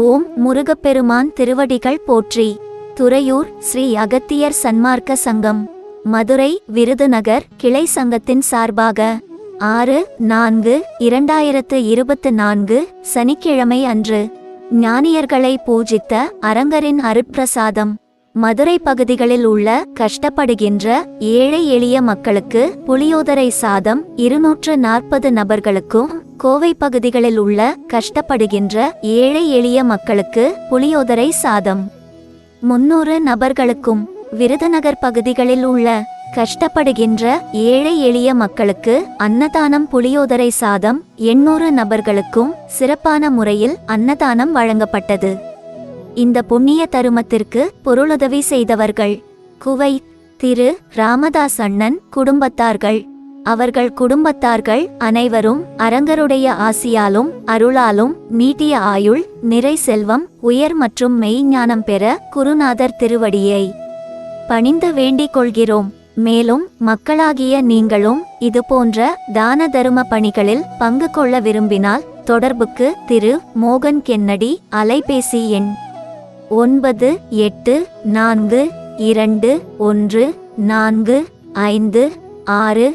ஓம் முருகப்பெருமான் திருவடிகள் போற்றி. துறையூர் ஸ்ரீ அகத்தியர் சன்மார்க்க சங்கம். மதுரை விருதுநகர் கிளை சங்கத்தின் சார்பாக ஆறு நான்கு இரண்டாயிரத்து இருபத்து நான்கு சனிக்கிழமை அன்று ஞானியர்களை பூஜித்த அரங்கரின் அருட்பிரசாதம். மதுரை பகுதிகளில் உள்ள கஷ்டப்படுகின்ற ஏழை எளிய மக்களுக்கு புளியோதரை சாதம் இருநூற்று நாற்பது நபர்களுக்கும் கோவை பகுதிகளில் உள்ள கஷ்டப்படுகின்ற ஏழை எளிய மக்களுக்கு புளியோதரை சாதம். முன்னூறு நபர்களுக்கும் விருதுநகர் பகுதிகளில் உள்ள கஷ்டப்படுகின்ற ஏழை எளிய மக்களுக்கு அன்னதானம் புளியோதரை சாதம் எண்ணூறு நபர்களுக்கும் சிறப்பான முறையில் அன்னதானம் வழங்கப்பட்டது. இந்த புண்ணிய தருமத்திற்கு பொருளுதவி செய்தவர்கள் குவைத் திரு. ராமதாஸ் அண்ணன் குடும்பத்தார்கள். அவர்கள் குடும்பத்தார்கள் அனைவரும் அரங்கருடைய ஆசியாலும் அருளாலும் நீட்டிய ஆயுள் நிறை செல்வம் உயர் மற்றும் மெய்ஞானம் பெற குருநாதர் திருவடியை பணிந்து வேண்டிக் கொள்கிறோம். மேலும் மக்களாகிய நீங்களும் இதுபோன்ற தான தரும பணிகளில் பங்கு கொள்ள விரும்பினால் தொடர்புக்கு திரு. மோகன் கென்னடி அலைபேசி எண் ஒன்பது எட்டு நான்கு இரண்டு ஒன்று நான்கு ஐந்து ஆறு